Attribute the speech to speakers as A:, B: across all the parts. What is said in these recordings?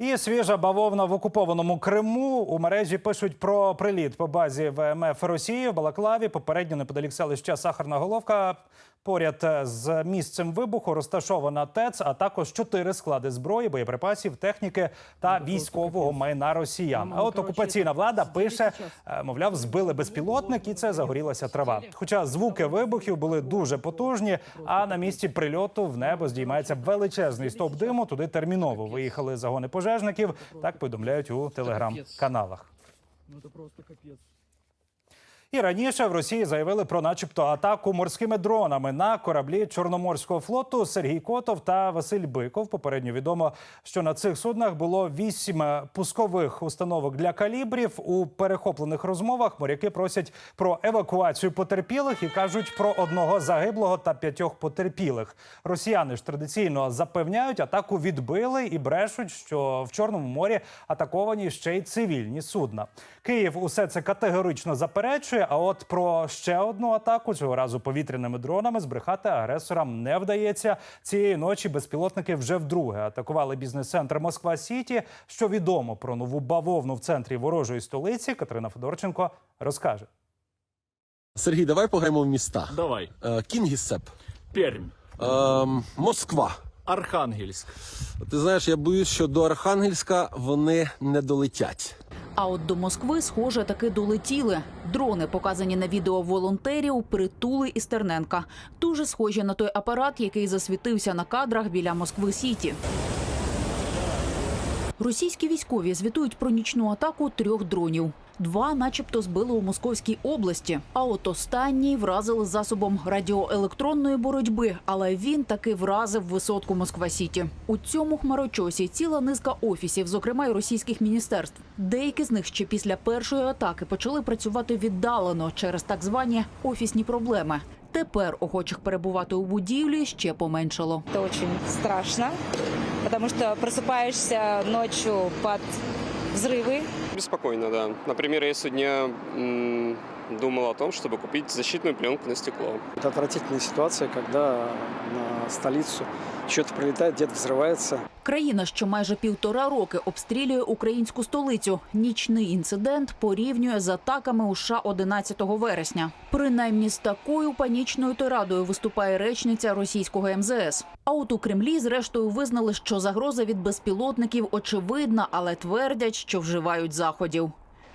A: І свіжа бавовна в окупованому Криму у мережі пишуть про приліт по базі ВМФ Росії в Балаклаві. Попередньо неподалік селища Сахарна Головка. Поряд з місцем вибуху розташована ТЕЦ, а також чотири склади зброї, боєприпасів, техніки та військового майна росіян. А от окупаційна влада пише, е, мовляв, збили безпілотник, і це загорілася трава. Хоча звуки вибухів були дуже потужні. А на місці прильоту в небо здіймається величезний стовп диму. Туди терміново виїхали загони пожежників. Так повідомляють у телеграм-каналах.
B: Ну це просто капец.
A: І раніше в Росії заявили про, начебто, атаку морськими дронами на кораблі Чорноморського флоту Сергій Котов та Василь Биков. Попередньо відомо, що на цих суднах було вісім е, пускових установок для калібрів. У перехоплених розмовах моряки просять про евакуацію потерпілих і кажуть про одного загиблого та п'ятьох потерпілих. Росіяни ж традиційно запевняють, атаку відбили і брешуть, що в Чорному морі атаковані ще й цивільні судна. Київ усе це категорично заперечує. А от про ще одну атаку цього разу повітряними дронами збрехати агресорам не вдається. Цієї ночі безпілотники вже вдруге атакували бізнес-центр Москва Сіті. Що відомо про нову бавовну в центрі ворожої столиці, Катерина Федорченко розкаже.
C: Сергій, давай пограємо в міста.
B: Давай.
C: Е, Кінгісепп,
B: Пермь.
C: ем, Москва.
B: Архангельск.
C: Ти знаєш, я боюсь, що до Архангельська вони не долетять.
D: А от до Москви, схоже, таки долетіли. Дрони, показані на відео волонтерів, притули і Стерненка. Дуже схожі на той апарат, який засвітився на кадрах біля Москви Сіті. Російські військові звітують про нічну атаку трьох дронів. Два, начебто, збили у Московській області. А от останній вразили засобом радіоелектронної боротьби, але він таки вразив висотку Москва Сіті. У цьому хмарочосі ціла низка офісів, зокрема й російських міністерств. Деякі з них ще після першої атаки почали працювати віддалено через так звані офісні проблеми. Тепер охочих перебувати у будівлі ще поменшало.
E: Это очень страшно, потому что просыпаешься ночью под взрывы.
F: Беспокойно, да. Например, я сегодня м, думал о том, чтобы купить защитную пленку на стекло.
G: Это отвратительная ситуация, когда на столицу что-то прилетает, где-то взрывается.
D: Країна, що майже півтора роки обстрілює українську столицю. Нічний інцидент порівнює з атаками у США 11 вересня. Принаймні з такою панічною тирадою виступає речниця російського МЗС. А от у Кремлі, зрештою, визнали, що загроза від безпілотників очевидна, але твердять, що вживають заходів.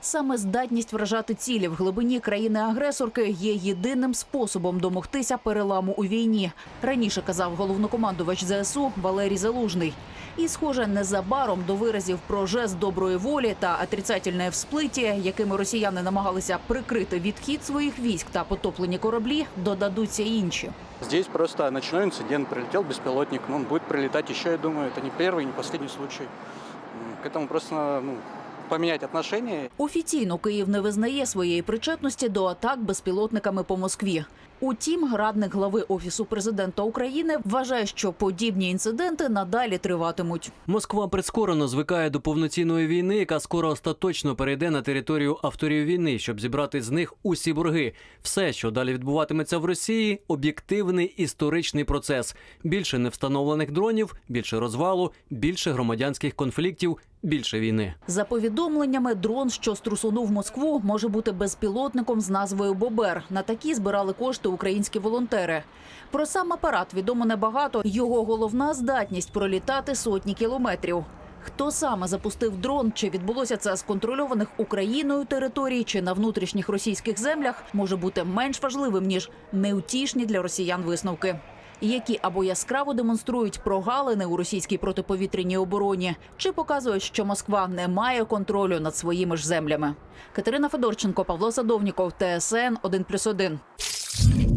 D: Саме здатність вражати цілі в глибині країни-агресорки є єдиним способом домогтися переламу у війні. Раніше казав головнокомандувач ЗСУ Валерій Залужний. І, схоже, незабаром до виразів про жест доброї волі та отрицательне всплиття, якими росіяни намагалися прикрити відхід своїх військ та потоплені кораблі, додадуться інші.
H: Здесь просто ночной инцидент, прилетел беспилотник, но он будет прилетать еще, я думаю, это не первый, не последний случай. М, К этому просто надо, ну, поменять отношения
D: Офіційно Київ не визнає своєї причетності до атак безпілотниками по Москві. Утім, радник глави офісу президента України вважає, що подібні інциденти надалі триватимуть.
I: Москва прискорено звикає до повноцінної війни, яка скоро остаточно перейде на територію авторів війни, щоб зібрати з них усі борги. Все, що далі відбуватиметься в Росії, об'єктивний історичний процес. Більше невстановлених дронів, більше розвалу, більше громадянських конфліктів, більше війни.
D: За повідомленнями, дрон, що струсунув Москву, може бути безпілотником з назвою Бобер. На такі збирали кошти українські волонтери. Про сам апарат відомо небагато. Його головна здатність пролітати сотні кілометрів. Хто саме запустив дрон? Чи відбулося це з контрольованих Україною територій, чи на внутрішніх російських землях, може бути менш важливим ніж неутішні для росіян висновки. Які або яскраво демонструють прогалини у російській протиповітряній обороні, чи показують, що Москва не має контролю над своїми ж землями. Катерина Федорченко, Павло Садовніков, ТСН 1+,1. Thank you.